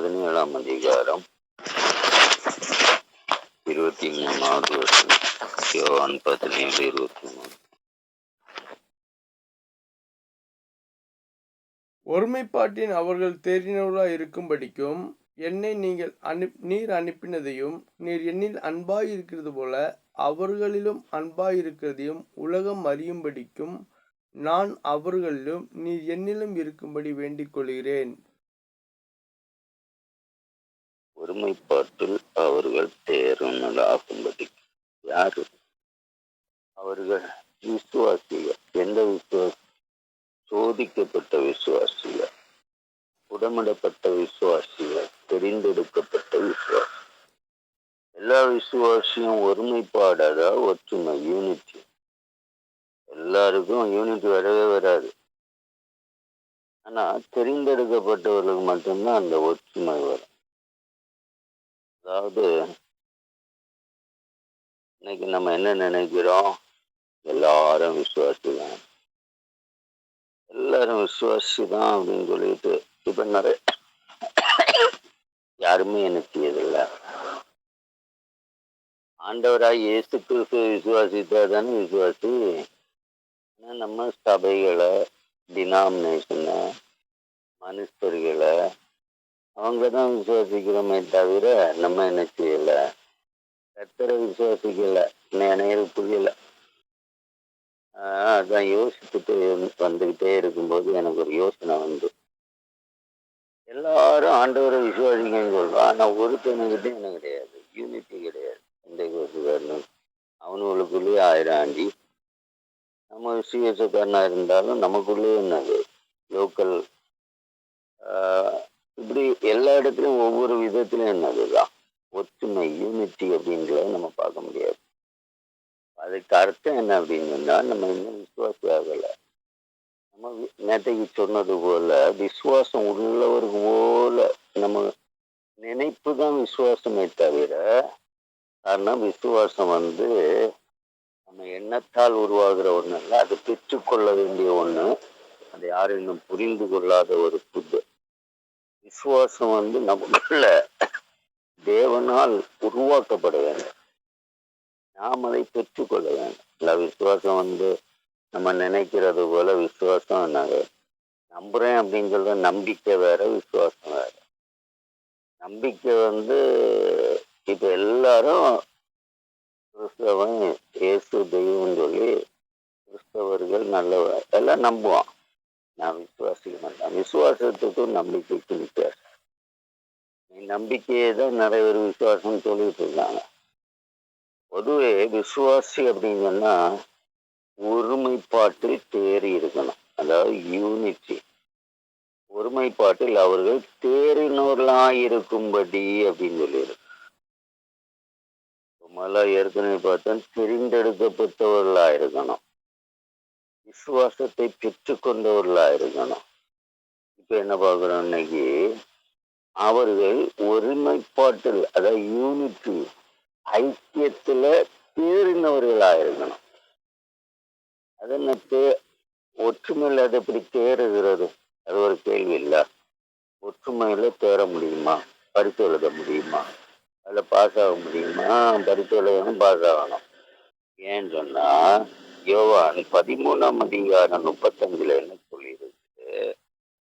பதினேழாம் அதிகாரம் இருபத்தி மூணாவது வருஷம் யோவான் பதினேழு இருபத்தி மூணு. ஒருமைப்பாட்டின் அவர்கள் தேறினவர்களாய் இருக்கும்படிக்கும் என்னை நீங்கள் அனுப் நீர் அனுப்பினதையும் நீர் என்னில் அன்பாயிருக்கிறது போல அவர்களிலும் அன்பாயிருக்கிறதையும் உலகம் அறியும்படிக்கும் நான் அவர்களிலும் நீர் என்னிலும் இருக்கும்படி வேண்டிக் கொள்கிறேன். ஒருமைப்பாட்டில் அவர்கள் தேர்தலாகும்படி யாரு? அவர்கள் விசுவாசிகள். எந்த விசுவாசி? சோதிக்கப்பட்ட விசுவாசிகள். உடமிடப்பட்ட விசுவாசிகள். தெரிந்தெடுக்கப்பட்ட விசுவாசி எல்லா விசுவாசியும் ஒருமைப்பாடாத ஒற்றுமை யூனிட்டி எல்லாருக்கும் யூனிட்டி வரவே வராது. ஆனா தெரிந்தெடுக்கப்பட்டவர்களுக்கு மட்டும்தான் அந்த ஒற்றுமை வரும். அதாவது இன்னைக்கு நம்ம என்ன நினைக்கிறோம்? எல்லாரும் விசுவாசி தான் எல்லாரும் விசுவாசி தான் அப்படின்னு சொல்லிட்டு இப்ப நிறைய யாருமே நினைச்சதில்லை ஆண்டவராய் இயேசு கிறிஸ்து விசுவாசித்தா தானே விசுவாசி நம்ம சபைகளை டினாமினேஷனை மனுஷர்களை அவங்க தான் விசுவாசிக்கிறோமே தவிர நம்ம என்ன செய்யல? கத்தரை விசுவாசிக்கல. நினைவு புரியல. ஆஹ் அதான் யோசிச்சுட்டு வந்துகிட்டே இருக்கும்போது எனக்கு ஒரு யோசனை வந்து. எல்லாரும் ஆண்டவரை விசுவாசிக்கன்னு சொல்றோம். ஆனா ஒருத்தனுக்கிட்டே எனக்கு கிடையாது. யூனிட்டி கிடையாது. எந்த கோசுக்காரனும் அவனுங்களுக்குள்ளேயே ஆயிரம் ஆண்டி. நம்ம சிஎஸ்காரனா இருந்தாலும் நமக்குள்ளேயே என்னது? லோக்கல் இப்படி எல்லா இடத்துலையும் ஒவ்வொரு விதத்திலையும் என்னதுதான்? ஒற்றுமை யூனிட்டி அப்படின்றத நம்ம பார்க்க முடியாது. அதுக்கு அர்த்தம் என்ன அப்படின்னு நம்ம இன்னும் விசுவாசி ஆகலை. நம்ம நேற்றைக்கு சொன்னது போல விசுவாசம் உள்ளவருக்கு போல நம்ம நினைப்பு தான் விசுவாசமே தவிர காரணம் விசுவாசம் வந்து நம்ம எண்ணத்தால் உருவாகிற ஒன்று இல்லை அது பெற்றுக்கொள்ள வேண்டிய ஒன்று அதை யாரும் இன்னும் புரிந்து கொள்ளாத ஒரு புது விசுவாசம் வந்து நமக்குள்ள தேவனால் உருவாக்கப்பட வேண்டும் நாம் அதை பெற்றுக்கொள்ள வேண்டும். இல்லை விசுவாசம் வந்து நம்ம நினைக்கிறது போல விசுவாசம் நாங்கள் நம்புறேன் அப்படின்னு சொல்ற நம்பிக்கை வேற விசுவாசம் வேற. நம்பிக்கை வந்து இப்ப எல்லாரும் கிறிஸ்தவன் இயேசு தெய்வம்னு சொல்லி கிறிஸ்தவர்கள் நல்லவர். எல்லாம் நம்புவான். நான் விசுவாசிக்க மாட்டேன் விசுவாசத்துக்கும் நம்பிக்கைக்கும் வித்தியாசம். நீ நம்பிக்கையே தான் நிறைய பேர் விசுவாசம் சொல்லிட்டு இருக்காங்க. பொதுவே விசுவாசி அப்படின்னு சொன்னா ஒருமைப்பாட்டில் தேறி இருக்கணும். அதாவது யூனிட்டி ஒருமைப்பாட்டில் அவர்கள் தேறினோர்களாக இருக்கும்படி அப்படின்னு சொல்லியிருக்கு முதல்ல ஏற்கனவே பார்த்தா தெரிந்தெடுக்கப்பட்டவர்களாக இருக்கணும் விசுவாசத்தை பெற்றுக்கொண்டவர்களா இருக்கணும் இப்ப என்ன பார்க்கிறோம் இன்னைக்கு? அவர்கள் ஒருமைப்பாட்டில் அதாவது யூனிட்டி ஐக்கியத்துல தேறினவர்களா இருக்கணும் அது என்ன தே ஒற்றுமையில் அது எப்படி தேறுகிறது? அது ஒரு கேள்வி இல்ல. ஒற்றுமையில தேற முடியுமா? பரிசு எழுத முடியுமா? அதில் பாஸ் ஆக முடியுமா? பரிசு எழுதணும் பாஸ் ஆகணும். ஏன்னு சொன்னா யோவான் பதிமூணாம் அதிகாரம் முப்பத்தஞ்சுல என்ன சொல்லியிருக்கு?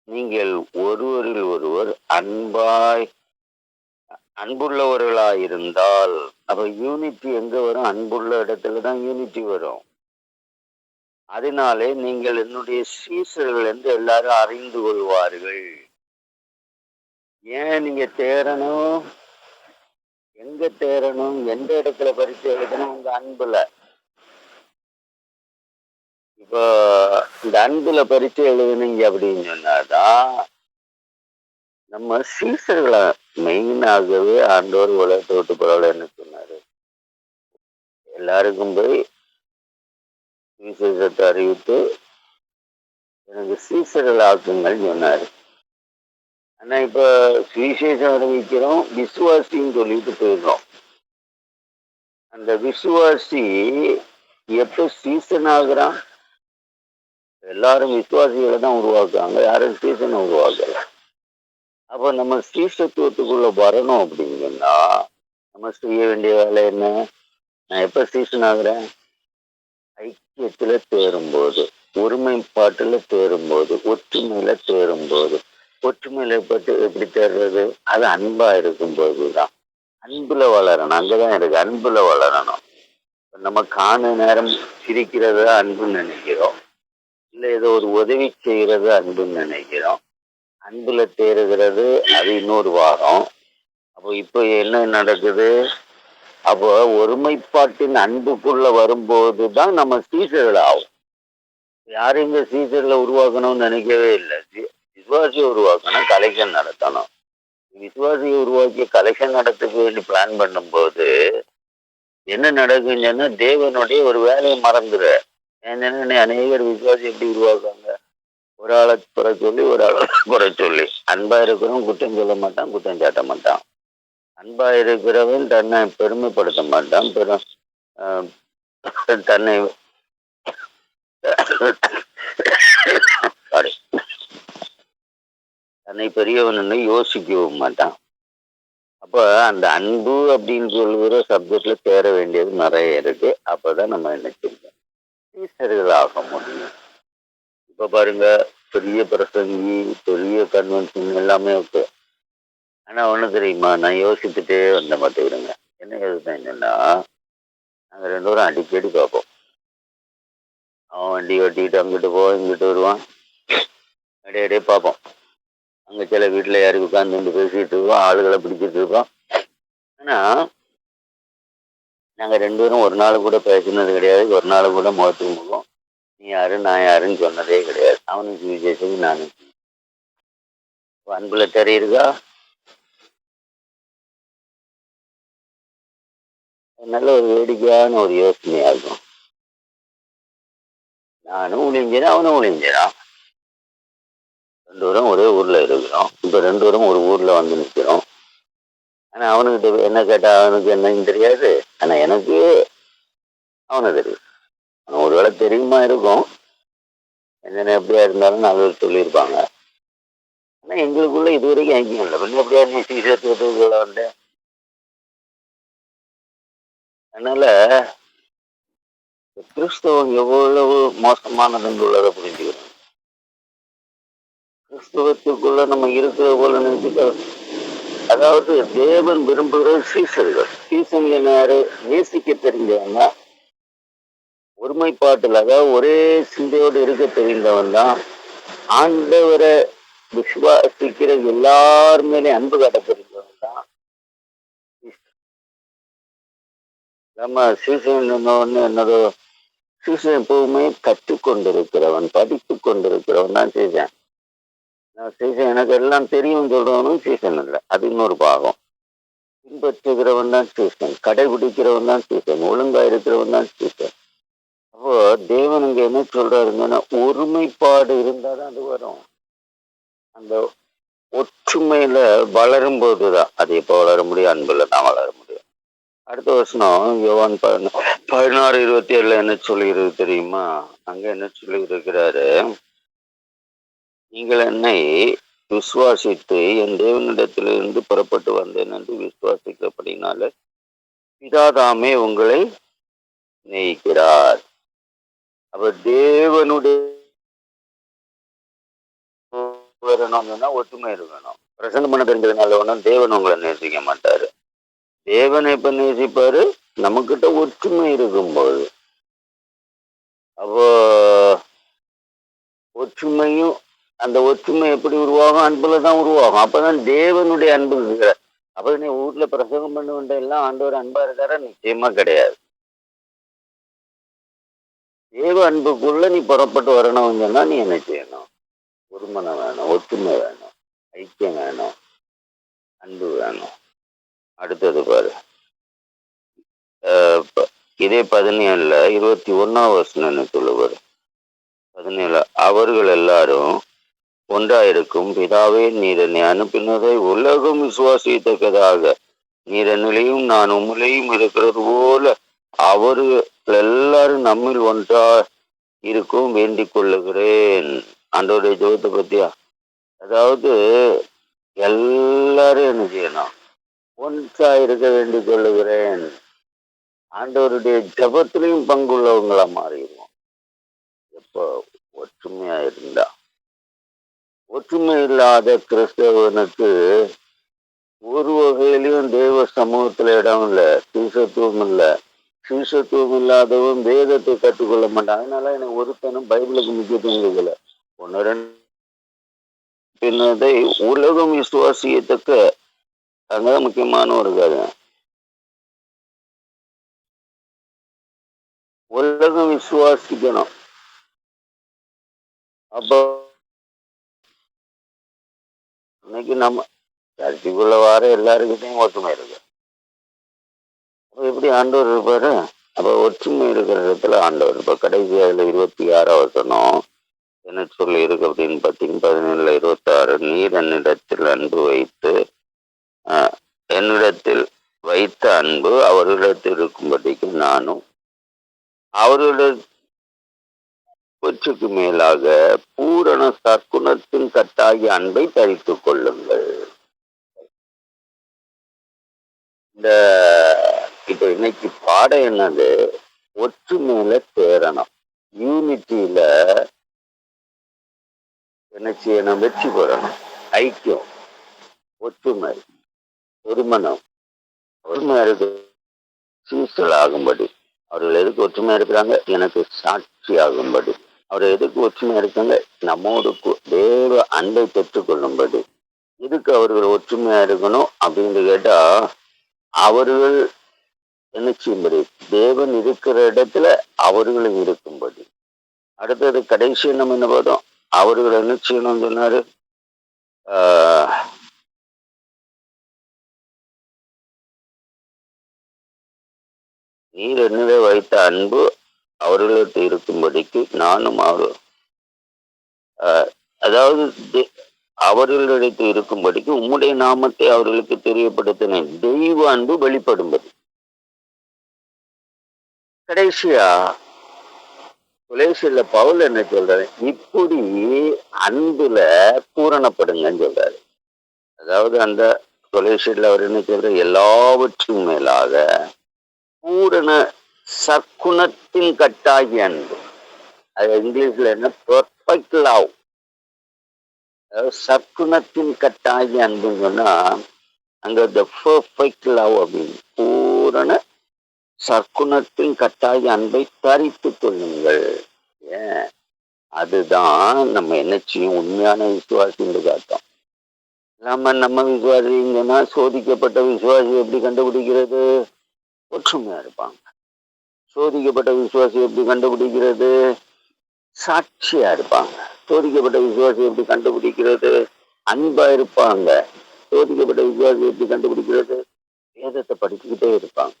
நீங்கள் ஒருவரில் ஒருவர் அன்பாய் அன்புள்ளவர்களாய் இருந்தால் அப்ப யூனிட்டி எங்க வரும்? அன்புள்ள இடத்துல தான் யூனிட்டி வரும். அதனாலே நீங்கள் என்னுடைய சீசர்கள் என்று எல்லாரும் அறிந்து கொள்வார்கள். ஏன் நீங்க தேரணும் எங்க தேரணும் எந்த இடத்துல பரிசு எழுதணும்? உங்க அன்புல. இப்போ இந்த அன்புல பரிசு எழுதுனீங்க அப்படின்னு சொன்னாதான் நம்ம சீசர்களை மெயினாகவே ஆண்டோர் உலகத்தை விட்டு பரவாயில்ல என்ன சொன்னாரு? எல்லாருக்கும் போய் விசேஷத்தை அறிவித்து எனக்கு சீசர்கள் ஆக்குங்கள் சொன்னாரு. ஆனா இப்ப சுவிசேஷம் அறிவிக்கிறோம் விசுவாசின்னு சொல்லிட்டு போயிடுறோம். அந்த விசுவாசி எப்ப சீசன் ஆகுறான்? எல்லாரும் விசுவாசிகளை தான் உருவாக்குறாங்க யாரும் சீசனை உருவாக்கல. அப்போ நம்ம ஸ்ரீசத்துவத்துக்குள்ள வரணும் அப்படிங்கன்னா நம்ம செய்ய வேண்டிய வேலை என்ன? நான் எப்போ ஸ்ரீசன் ஆகுறேன்? ஐக்கியத்தில் தேரும்போது ஒருமைப்பாட்டில் தேரும்போது ஒற்றுமையில் தேரும்போது ஒற்றுமையில் பட்டு எப்படி தேர்றது? அது அன்பாக இருக்கும்போது தான் அன்பில் வளரணும். அங்கதான் இருக்குது அன்பில் வளரணும். நம்ம காண நேரம் சிரிக்கிறத அன்புன்னு நினைக்கிறோம். இல்லை ஏதோ ஒரு உதவி செய்கிறது அன்புன்னு நினைக்கிறோம். அன்புல தேறுகிறது அது இன்னொரு வாரம். அப்போ இப்போ என்ன நடக்குது? அப்போ ஒருமைப்பாட்டின் அன்புக்குள்ள வரும்போது தான் நம்ம சீசர்கள் ஆகும். யாரும் இந்த சீசர்களை உருவாக்கணும்னு நினைக்கவே இல்லை. விசுவாசியை உருவாக்கணும் கலெக்ஷன் நடத்தணும். விசுவாசியை உருவாக்கி கலெக்ஷன் நடத்துக்கு வேண்டி பிளான் பண்ணும்போது என்ன நடக்குங்கன்னா தேவனுடைய ஒரு வேலையை மறந்துடுற ஏன்னா அநேகர் விசுவாசி எப்படி உருவாக்குவாங்க? ஒரு ஆளை குறை சொல்லி ஒரு ஆளை குறை சொல்லி. அன்பா இருக்கிறவன் குற்றம் சொல்ல மாட்டான் குற்றம் சாட்ட மாட்டான். அன்பா இருக்கிறவன் தன்னை பெருமைப்படுத்த மாட்டான். பெரும் தன்னை தன்னை பெரியவன்னு யோசிக்கவும் மாட்டான். அப்போ அந்த அன்பு அப்படின்னு சொல்லுகிற சப்ஜெக்ட்ல தேர வேண்டியது நிறைய இருக்கு. அப்போதான் நம்ம என்ன செய்யணும்? டீச்சர்கள் ஆக முடியும். இப்ப பாருங்க பெரிய பிரசங்கி பெரிய கன்வென்ஷன் எல்லாமே இருக்கு. ஆனா ஒண்ணு தெரியுமா? நான் யோசிச்சுட்டே வந்த மாட்டேங்கிறேங்க என்ன யோசித்தேன் என்னன்னா நாங்க ரெண்டு பேரும் அடிக்கடி பார்ப்போம். அவன் வண்டி ஓட்டிக்கிட்டு அங்கிட்டு போவான் இங்கிட்டு வருவான். அப்படியே அடையே பார்ப்போம். அங்க சில வீட்டுல யாருக்கு உட்காந்து பேசிட்டு இருக்கோம் ஆளுகளை பிடிச்சிட்டு இருக்கோம். ஆனா நாங்கள் ரெண்டு பேரும் ஒரு நாள் கூட பேசினது கிடையாது. ஒரு நாள் கூட முகத்துக்கு முகம். நீ யாரு நான் யாருன்னு சொன்னதே கிடையாது. அவனுக்கு விஜயத்துக்கு நானும் அன்புல தெரியுதுக்கா நல்ல ஒரு வேடிக்கையான ஒரு யோசனையா இருக்கும். நானும் ஒளிஞ்சேன் அவனும் ஒளிஞ்சான். ரெண்டு பேரும் ஒரே ஊர்ல இருக்கிறோம். இப்ப ரெண்டு பேரும் ஒரு ஊர்ல வந்து நிற்கிறோம் ஆனா அவனுக்கிட்ட என்ன கேட்டா அவனுக்கு என்னன்னு தெரியாது. ஆனா எனக்கு அவனை தெரியும். அவன் ஒருவேளை தெரியுமா இருக்கும். என்னென்ன எப்படியா இருந்தாலும் நாலு பேர் சொல்லியிருப்பாங்க. ஆனா எங்களுக்குள்ள இது வரைக்கும் ஐக்கியம் இல்லை. கொஞ்சம் எப்படியா நீ சீசத்துக்குள்ள வந்தேன் அதனால கிறிஸ்தவம் எவ்வளவு மோசமானதுன்னு உள்ளதை புரிஞ்சுக்கணும். கிறிஸ்தவத்துக்குள்ள நம்ம இருக்கிற போல நினைச்சுக்க அதாவது தேவன் விரும்புகிற சீசர்கள். சீசன் யாரு நேசிக்க தெரிஞ்சவங்க ஒருமைப்பாட்டில் அதாவது ஒரே சிந்தையோடு இருக்க தெரிந்தவன் தான். ஆண்டவரை விசுவாசிக்கிற எல்லார் அன்பு காட்ட தெரிஞ்சவன் தான். நம்ம சீசன் என்னதோ? சீசன் எப்பவுமே கற்றுக்கொண்டிருக்கிறவன் படித்து கொண்டிருக்கிறவன் தான் சீசன். சீசன் எனக்கு எல்லாம் தெரியும் சொல்றவனும் சீசன் இல்லை. அது இன்னொரு பாகம். பின்பற்றுகிறவன் தான் சீசன் கடைபிடிக்கிறவன் தான் சீசன் ஒழுங்கா இருக்கிறவன் தான் சீசன் அப்போ தேவன் இங்க என்ன சொல்றாருங்கன்னா ஒருமைப்பாடு இருந்தாதான் அது வரும். அந்த ஒற்றுமையில வளரும் போதுதான் அது இப்போ வளர முடியும்? அன்புல தான் வளர முடியும். அடுத்த வருஷம் யோவான் பதினாறு இருபத்தி ஏழுல என்ன சொல்லியிருக்கு தெரியுமா? அங்க என்ன சொல்லி இருக்கிறாரு? நீங்கள் என்னை விசுவாசித்து என் தேவனிடத்திலிருந்து புறப்பட்டு வந்தேன் என்று விசுவாசிக்கப்படினால பிதாதாமே உங்களை நெய்கிறார் அவர் தேவனுடைய வரணும்னா ஒற்றுமை இருக்கணும். பிரசங்கம் பண்ண தெரிஞ்சதுனால ஒன்றும் தேவன் உங்களை நேசிக்க மாட்டாரு. தேவனை எப்ப நேசிப்பாரு? நம்மக்கிட்ட ஒற்றுமை இருக்கும்போது. அப்போ ஒற்றுமையும் அந்த ஒற்றுமை எப்படி உருவாகும்? அன்புல தான் உருவாகும். அப்பதான் தேவனுடைய அன்பு இருக்கிற அப்ப நீ வீட்டுல பிரசங்கம் பண்ண எல்லாம் ஆண்டவர் அன்பா இருக்காரா? நிச்சயமா கிடையாது. தேவ அன்புக்குள்ள நீ புறப்பட்டு வரணும் சொன்னா நீ என்ன செய்யணும்? ஒருமனை வேணும் ஒற்றுமை வேணும் ஐக்கியம் வேணும் அன்பு வேணும். அடுத்தது பாரு. இதே பதினேழுல இருபத்தி ஒன்னாம் வருஷம் என்ன சொல்லுவார். பதினேழு அவர்கள் எல்லாரும் ஒன்றாயிருக்கும். பிதாவே நீர் என்னை அனுப்பினதை உலகம் விசுவாசித்தக்கதாக. நீர் என்னிலையும் நான் உம்மிலையும் இருக்கிறது போல அவர்கள் எல்லாரும் நம்மில் ஒன்றா இருக்கும் வேண்டிக் கொள்ளுகிறேன். அன்றோடைய ஜோகத்தை பத்தியா? அதாவது எல்லாரும் என்ன செய்யணும்? ஒன்றா இருக்க வேண்டிக் கொள்ளுகிறேன். ஆண்டவருடைய ஜபத்திலையும் பங்குள்ளவங்களா மாறிடுவோம். எப்போ ஒற்றுமையா இருந்தா. ஒற்றுமை இல்லாத கிறிஸ்தவனுக்கு ஒரு வகையிலையும் தேவ சமூகத்துல இடம் இல்லை சீசத்துவம் இல்லை. சீசத்துவம் இல்லாதவன் வேதத்தை கற்றுக்கொள்ள மாட்டான். அதனால எனக்கு ஒருத்தனும் பைபிளுக்கு முக்கியத்துவம் கொடுக்கல. ஒன்று ரெண்டு பின்னதை உலகம் விசுவாசியத்தக்க அங்கதான் முக்கியமான ஒரு காரியம் உலகம் விசுவாசிக்கணும். அப்போ இன்னைக்கு நம்ம சர்ச்சுக்குள்ள வார எல்லாருக்கிட்டையும் ஒற்றுமை இருக்கு. அப்போ எப்படி ஆண்டவர் இருப்பாரு? அப்போ ஒற்றுமை இருக்கிற இடத்துல ஆண்டவர் இப்போ கடைசி அதில் இருபத்தி ஆறாவது வசனம் என்ன சொல்லி இருக்கு அப்படின்னு பார்த்தீங்கன்னா பதினேழுல இருபத்தாறு நீர் என்னிடத்தில் அன்பு வைத்து என்னிடத்தில் வைத்த அன்பு அவர்களிடத்தில் இருக்கும்படிக்கு நானும் அவர்களுடைய கொச்சுக்கு மேலாக பூரண சற்குணத்தின் கட்டாகிய அன்பை தரித்துக் கொள்ளுங்கள். இந்த இப்ப இன்னைக்கு பாடம் என்னது? ஒற்றுமையில சேரணும் யூனிட்டியில என்ன செய்யணும்? வெற்றி பெறணும். ஐக்கியம். ஒற்றுமை. ஒருமனம். ஒற்றுமை இருக்கு. சீசல் ஆகும்படி. அவர்கள் எதுக்கு ஒற்றுமையா இருக்கிறாங்க? எனக்கு சாட்சி ஆகும்படி. அவர் எதுக்கு ஒற்றுமையா இருக்காங்க நம்மோடு தேவ அன்பை பெற்றுக்கொள்ளும்படி எதுக்கு அவர்கள் ஒற்றுமையா இருக்கணும் அப்படின்னு கேட்டா அவர்கள் என்ன செய்யும்படி தேவன் இருக்கிற இடத்துல அவர்களும் இருக்கும்படி. அடுத்தது கடைசி நம்ம என்ன பார்த்தோம்? அவர்கள் என்ன செய்யணும்னு சொன்னாரு? ஆஹ், நீர் என்னவே வைத்த அன்பு அவர்களுக்கு இருக்கும்படிக்கு நானும் அவர் அதாவது அவர்களிடத்து இருக்கும்படிக்கு உம்முடைய நாமத்தை அவர்களுக்கு தெரியப்படுத்தினேன் தெய்வ அன்பு வெளிப்படும்படி. கடைசியா குலேசில பவுல் என்ன சொல்றாரு? இப்படி அன்புல பூரணப்படுங்கன்னு சொல்றாரு. அதாவது அந்த குலேசில அவர் என்ன சொல்ற எல்லாவற்றும் மேலாக பூரண சற்குணத்தின் கட்டாகி அன்பு அது இங்கிலீஷ்ல என்ன? பெர்ஃபெக்ட் லவ் சற்குணத்தின் கட்டாகி அன்புன்னு சொன்னா அங்க த பெர்ஃபெக்ட் லவ் அப்படின்னு பூரண சற்குணத்தின் கட்டாகி அன்பை தரித்து கொள்ளுங்கள். ஏன்? அதுதான் நம்ம என்ன செய்யும் உண்மையான விசுவாசி என்று காட்டும் நம்ம நம்ம விசுவாசிங்கன்னா சோதிக்கப்பட்ட விசுவாசி எப்படி கண்டுபிடிக்கிறது? ஒற்றுமையா இருப்பாங்க. சோதிக்கப்பட்ட விசுவாசி எப்படி கண்டுபிடிக்கிறது? சாட்சியா இருப்பாங்க. சோதிக்கப்பட்ட விசுவாசி எப்படி கண்டுபிடிக்கிறது? அன்பா இருப்பாங்க. சோதிக்கப்பட்ட விசுவாசி எப்படி கண்டுபிடிக்கிறது? வேதத்தை படிச்சுக்கிட்டே இருப்பாங்க.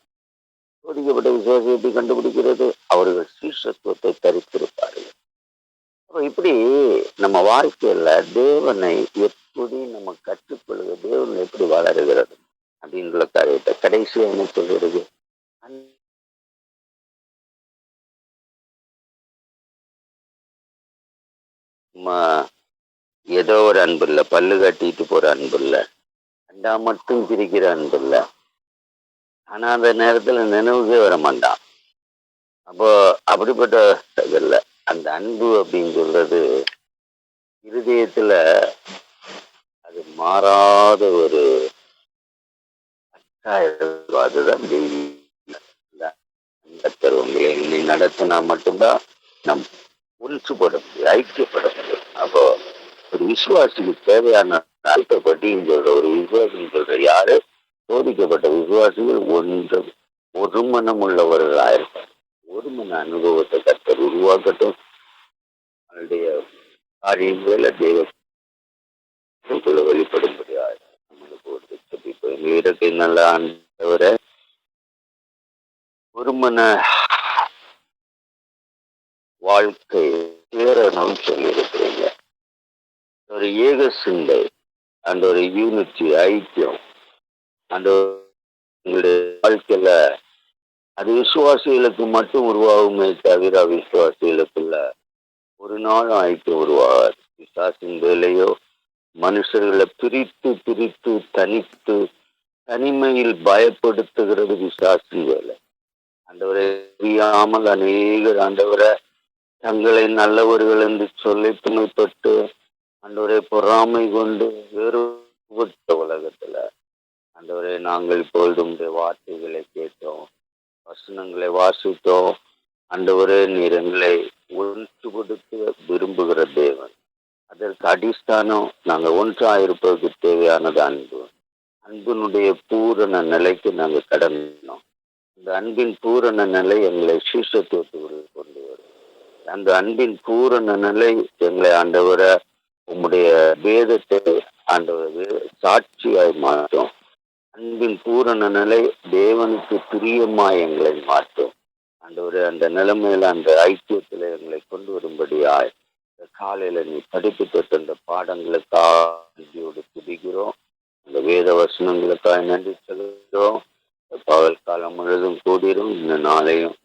சோதிக்கப்பட்ட விசுவாசி எப்படி கண்டுபிடிக்கிறது? அவர்கள் சீஷத்துவத்தை தரித்திருப்பார்கள். அப்போ இப்படி நம்ம வாழ்க்கையில தேவனை எப்படி நம்ம கற்றுக்கொள்வது? தேவன் எப்படி வளருகிறது? அப்படின்ற காரியத்தை கடைசியா என்ன சொல்றது? சும்மா ஏதோ ஒரு அன்பு இல்லை பல்லு கட்டிட்டு போற அன்பு இல்லை அண்டா மட்டும் பிரிக்கிற அன்பு இல்லை ஆனா அந்த நேரத்துல நினைவுக்கே வர மாட்டான் அப்போ அப்படிப்பட்ட இதில்ல அந்த அன்பு அப்படின்னு சொல்றது இருதயத்துல அது மாறாத ஒரு அதுதான் தெய்வீகம். உங்களை என்னை நடத்தினா மட்டும்தான் நம் ஒன்றுபட முடியும் ஐக்கியப்பட அப்போ ஒரு விசுவாசிக்கு தேவையான அழுத்தப்பட்டின்னு சொல்ற ஒரு விசுவாசின்னு சொல்ற யாரு? சோதிக்கப்பட்ட விசுவாசிகள் ஒன்று ஒரு மனம் உள்ளவர்களாயிருப்பார் ஒரு மன அனுபவத்தை கத்தர் உருவாக்கட்டும். அவருடைய காரியங்களை தெய்வத்துக்குள்ள வெளிப்படும்படியா நம்மளுக்கு ஒரு இப்போ எங்கள் எங்களுக்கு நல்ல ஆண்டவரை ஒரு மன வாழ்க்கை சேரணும்னு சொல்லி இருக்கிறீங்க ஒரு ஏக சிந்தை. அந்த ஒரு யூனிட்டி ஐக்கியம். அந்த உங்களுடைய வாழ்க்கையில அது விசுவாசிகளுக்கு மட்டும் உருவாகுமே தவிர விசுவாசிகளுக்குள்ள ஒரு நாளும் ஐக்கியம் உருவாகாது. விசுவாசின் வேலையோ மனுஷர்களை பிரித்து பிரித்து தனித்து தனிமையில் பயப்படுத்துகிறது விசாசி வேலை. ஆண்டவரை அறியாமல் அநேகர் ஆண்டவரை தங்களை நல்லவர்கள் என்று சொல்லி துணைப்பட்டு ஆண்டவரை பொறாமை கொண்டு வேறுபட்ட உலகத்துல ஆண்டவரை நாங்கள் இப்பொழுது உடைய வார்த்தைகளை கேட்டோம் வசனங்களை வாசித்தோம். அன்றவரே நீர் எங்களை ஒன்றுபடுத்த விரும்புகிற தேவன். அதற்கு அடிஸ்தானம் நாங்கள் ஒன்றாயிருப்பதற்கு தேவையானது அன்பு. அன்பினுடைய பூரண நிலைக்கு நாங்கள் கடந்தோம். இந்த அன்பின் பூரண நிலை எங்களை சீசத்துவத்துக்குள் கொண்டு வரும். அந்த அன்பின் பூரண நிலை எங்களை ஆண்டவரை உங்களுடைய வேதத்தை ஆண்டவர் சாட்சியாய் மாற்றும். அன்பின் பூரண நிலை தேவனுக்கு பிரியமாய் எங்களை மாற்றும். ஆண்டவர் அந்த நிலைமையில அந்த ஐக்கியத்துல எங்களை கொண்டு வரும்படியாய் காலையில நீ படிப்பு தந்த பாடங்களுக்காக துதிக்கிறோம். அந்த வேத வசனங்களுக்காக நன்றி செலுத்துகிறோம். பகல் காலம் முழுதும் கூடிரும். இந்த நாளையும்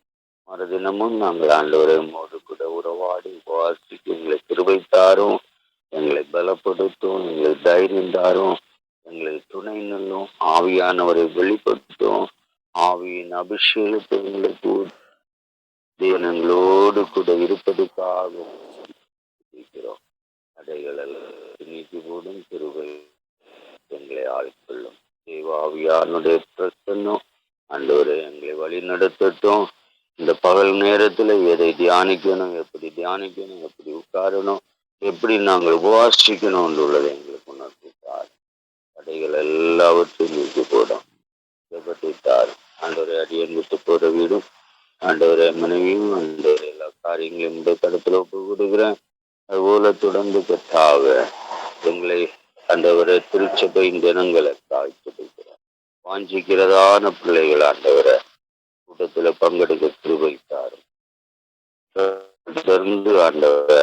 மறுதினமும் நாங்கள் ஆண்டவரையும் கூட உறவாடி உபவாசிக்கு எங்களை திருவைத்தாரும் தாரும். எங்களை பலப்படுத்தும் எங்களை தைரியம் தாரும் எங்களை துணை நில்லும் ஆவியானவரை வெளிப்படுத்தும் ஆவியின் அபிஷேகத்தை எங்களுக்கு தேனங்களோடு கூட இருப்பதற்காக இருக்கிறோம். தடைகள் நீக்கி போடும் திருவை எங்களை ஆட்கொள்ளும் தேவாவியானுடைய பிரசன்னம் ஆண்டவரை எங்களை வழி நடத்தட்டும் இந்த பகல் நேரத்துல எதை தியானிக்கணும் எப்படி தியானிக்கணும் எப்படி உட்காரணும் எப்படி நாங்கள் உபவாசிக்கணும் உள்ளதை எங்களுக்கு உணர்த்தித்தார். தடைகள் எல்லாவற்றையும் நீக்கி போடும். ஜெபத்திட்டார் ஆண்டவரை அடியன் விட்டு போற வீடும் ஆண்டவரை மனைவியும் ஆண்டவரை எல்லா காரியங்களையும் இந்த கடத்துல ஒப்பு கொடுக்குறேன். அதுபோல தொடர்ந்து கட்டாக எங்களை ஆண்டவரை திருச்சபையின் தினங்களை தாழ்த்து வைக்கிறேன். வாஞ்சிக்கிறதான பிள்ளைகள் ஆண்டவரை கூட்டத்தில் பங்கெடுக்க திருவைத்தார் தொடர்ந்து ஆண்டவரை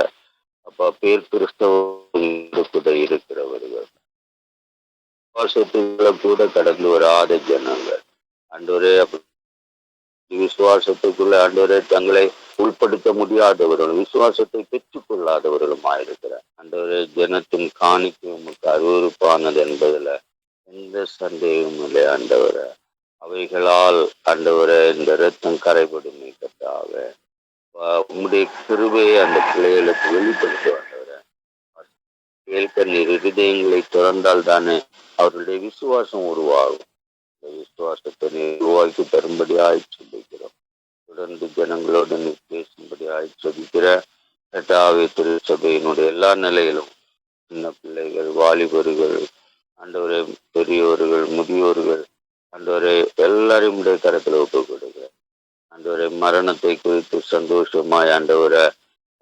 அப்பா பேர் கிறிஸ்தவ கூட இருக்கிறவர்கள். விசுவாசத்துக்குள்ள கூட கடந்து வராத ஜனங்கள். ஆண்டவரே விசுவாசத்துக்குள்ள ஆண்டவரே தங்களை உள்படுத்த முடியாதவர்களும் விசுவாசத்தை பெற்றுக் கொள்ளாதவர்களும் ஆயிருக்கிறார் ஆண்டவரே ஜனத்தின் காணிக்கு உமக்கு அருவறுப்பானது என்பதுல எந்த சந்தேகமும் இல்லை ஆண்டவரை. அவைகளால் ஆண்டவரை இந்த ரத்தம் கரைபடும் கட்டாக உங்களுடைய கிருபையை அந்த பிள்ளைகளுக்கு வெளிப்படுத்த வேண்டவர் நீர் இருதயங்களை திறந்தால் தானே அவருடைய விசுவாசம் உருவாகும். இந்த விசுவாசத்தை நீர் உருவாக்கி தரும்படியாய் சொல்லிக்கிறோம். தொடர்ந்து ஜனங்களோடு நீ பேசும்படியாய் சொல்லிக்கிற கட்டாவை திருச்சபையினுடைய எல்லா நிலையிலும் சின்ன பிள்ளைகள் வாலிபர்கள் ஆண்டவரே பெரியோர்கள் முதியோர்கள் ஆண்டவரே எல்லாரையும் உடைய கரத்தில் ஒப்புக்கொடு. அன்றவரை மரணத்தை குறித்து சந்தோஷமாய் ஆண்டவரை.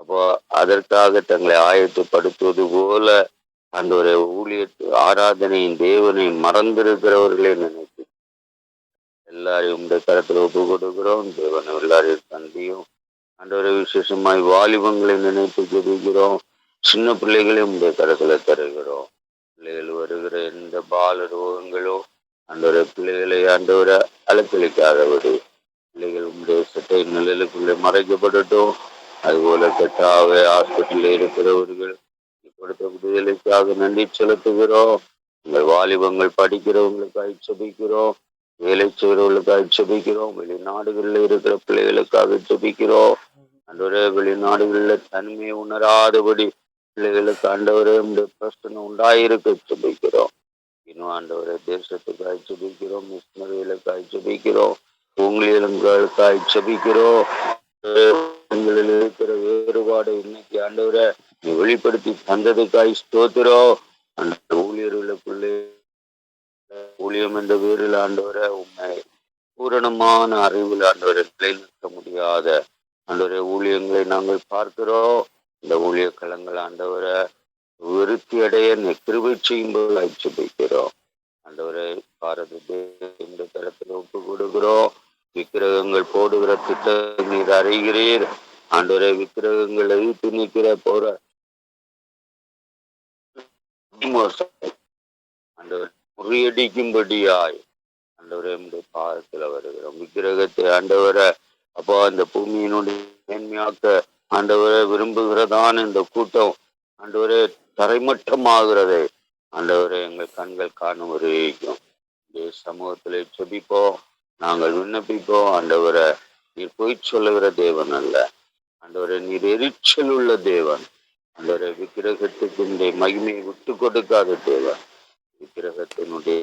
அப்போ அதற்காக தங்களை ஆயத்தப்படுத்துவது போல அந்த ஒரு ஊழிய ஆராதனையின் தேவனை மறந்திருக்கிறவர்களே நினைத்து எல்லாரையும் உடைய கரத்தில் ஒப்பு கொடுக்கிறோம் தேவன் எல்லாரையும் தந்தியும் ஒரு விசேஷமாய் வாலிபங்களை நினைத்து ஜெபிக்கிறோம். சின்ன பிள்ளைகளையும் உடைய கரத்துல தருகிறோம். பிள்ளைகள் வருகிற எந்த பால ரோகங்களோ ஒரு பிள்ளைகளை ஆண்டவரை அலக்களிக்காதபடி பிள்ளைகள் நிழலுக்குள்ளே மறைக்கப்படட்டும். அதுபோல கெட்டாவே ஹாஸ்பிட்டலில் இருக்கிறவர்கள் கொடுத்த விடுதலைக்காக நன்றி செலுத்துகிறோம். உங்கள் வாலிபங்கள் படிக்கிறவங்களுக்கு செபிக்கிறோம் வேலை செய்கிறவர்களுக்காக செபிக்கிறோம் வெளிநாடுகளில் இருக்கிற பிள்ளைகளுக்காக செபிக்கிறோம் ஆண்டவரே வெளிநாடுகளில் தன்மையை உணராதபடி பிள்ளைகளுக்கு ஆண்டவரே இந்த பிரச்சனை உண்டாயிருக்க. செபிக்கிறோம் இன்னும் ஆண்டவரை தேசத்துக்கு செபிக்கிறோம் மிஷினரிகளுக்காக செபிக்கிறோம் ஊழியர்களுக்காக செபிக்கிறோம் எங்களில் இருக்கிற வேறுபாடு இன்னைக்கு ஆண்டவரை நீ வெளிப்படுத்தி தந்ததுக்காய் ஸ்தோத்திரம் அந்த ஊழியர்களுக்குள்ளே ஊழியம் என்ற வேரில் ஆண்டவரை உண்மை பூரணமான அறிவில் ஆண்டவரை நிலைநிறுத்த முடியாத ஆண்டவரை ஊழியங்களை நாங்கள் பார்க்கிறோம். இந்த ஊழிய களங்கள் ஆண்டவரை விருத்தி அடைய கிருபை செய்யும்போது அச்சபிக்கிறோம் ஆண்டவரை பாரத இந்த தரத்தில் ஒப்பு கொடுக்கிறோம் விக்கிரகங்கள் போடுகிற திட்டம் நீர் அறிகிறீர். ஆண்டவரை விக்கிரகங்கள் எழுத்து நிற்கிற போற ஆண்டவர் முறியடிக்கும்படியாய் ஆண்டவரே உடைய பாதத்துல வருகிறோம் விக்கிரகத்தை ஆண்டவரை அப்போ அந்த பூமியினுடைய மேன்மையாக்க ஆண்டவரை விரும்புகிறதான் இந்த கூட்டம் ஆண்டவரே தரைமட்டமாகிறதை. ஆண்டவரே எங்கள் கண்கள் காணும் ஒரு இந்த சமூகத்திலே செபிப்போம் நாங்கள் விண்ணப்பிப்போம் ஆண்டவரை நீர் பொய் சொல்லுகிற தேவன் அல்ல. ஆண்டவரை நீர் எரிச்சல் உள்ள தேவன். ஆண்டவரை விக்கிரகத்துக்கு இந்த மகிமையை விட்டு கொடுக்காத தேவன். விக்கிரகத்தினுடைய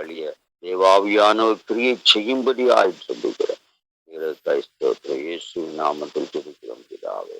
அழிய தேவாவியான ஒரு கிரியை செய்யும்படி ஆயிட்டு சொல்லுகிறேன் கிறிஸ்தோத்திர இயேசு நாமத்தில் திருக்கிறோம் பிதாவே.